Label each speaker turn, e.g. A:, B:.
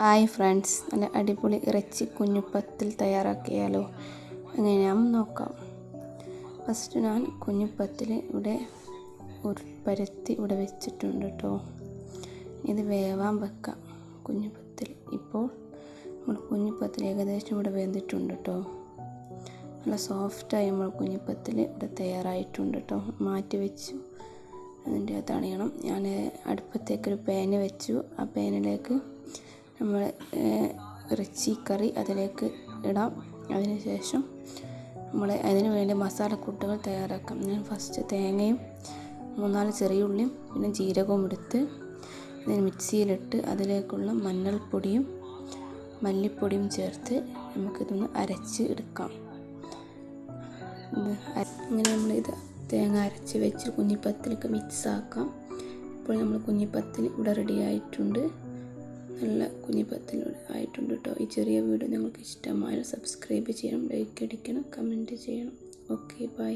A: Hi friends നല്ല അടിപൊളി ഇറച്ചി കുഞ്ഞുപ്പത്തിൽ തയ്യാറാക്കിയാലോ? എങ്ങനെയാണെന്ന് നോക്കാം. ഫസ്റ്റ് ഞാൻ കുഞ്ഞുപ്പത്തിൽ ഇവിടെ ഒരു പരത്തി ഇവിടെ വെച്ചിട്ടുണ്ട് കേട്ടോ. ഇത് വേവാൻ വെക്കാം കുഞ്ഞുപ്പത്തിൽ. ഇപ്പോൾ നമ്മൾ കുഞ്ഞുപ്പത്തിൽ ഏകദേശം ഇവിടെ വെന്തിട്ടുണ്ട് കേട്ടോ. നല്ല സോഫ്റ്റായി നമ്മൾ കുഞ്ഞിപ്പത്തിൽ ഇവിടെ തയ്യാറായിട്ടുണ്ട് കേട്ടോ. മാറ്റി വെച്ചു. അതിന്റെ തണിയണം ഞാൻ അടുപ്പത്തേക്കൊരു പേന വെച്ചു. ആ പാനിലേക്ക് നമ്മൾ ഇറച്ചി കറി അതിലേക്ക് ഇടാം. അതിന് ശേഷം നമ്മൾ അതിന് വേണ്ടി മസാലക്കൂട്ടുകൾ തയ്യാറാക്കാം. ഞാൻ ഫസ്റ്റ് തേങ്ങയും മൂന്നാൽ ചെറിയ ഉള്ളിയും പിന്നെ ജീരകവും എടുത്ത് ഇതിന് മിക്സിയിലിട്ട് അതിലേക്കുള്ള മഞ്ഞൾപ്പൊടിയും മല്ലിപ്പൊടിയും ചേർത്ത് നമുക്കിതൊന്ന് അരച്ച് എടുക്കാം. അങ്ങനെ നമ്മളിത് തേങ്ങ അരച്ച് വെച്ച് കുഞ്ഞിപ്പത്തിലേക്ക് മിക്സ് ആക്കാം. ഇപ്പോൾ നമ്മൾ കുഞ്ഞിപ്പത്തിൽ ഇവിടെ റെഡി ആയിട്ടുണ്ട്. നല്ല കുഞ്ഞിപ്പത്തിലൂടെ ആയിട്ടുണ്ട് കേട്ടോ ഈ ചെറിയ വീഡിയോ നിങ്ങൾക്ക് ഇഷ്ടമായാൽ സബ്സ്ക്രൈബ് ചെയ്യണം ലൈക്ക് അടിക്കണം കമന്റ് ചെയ്യണം. Okay bye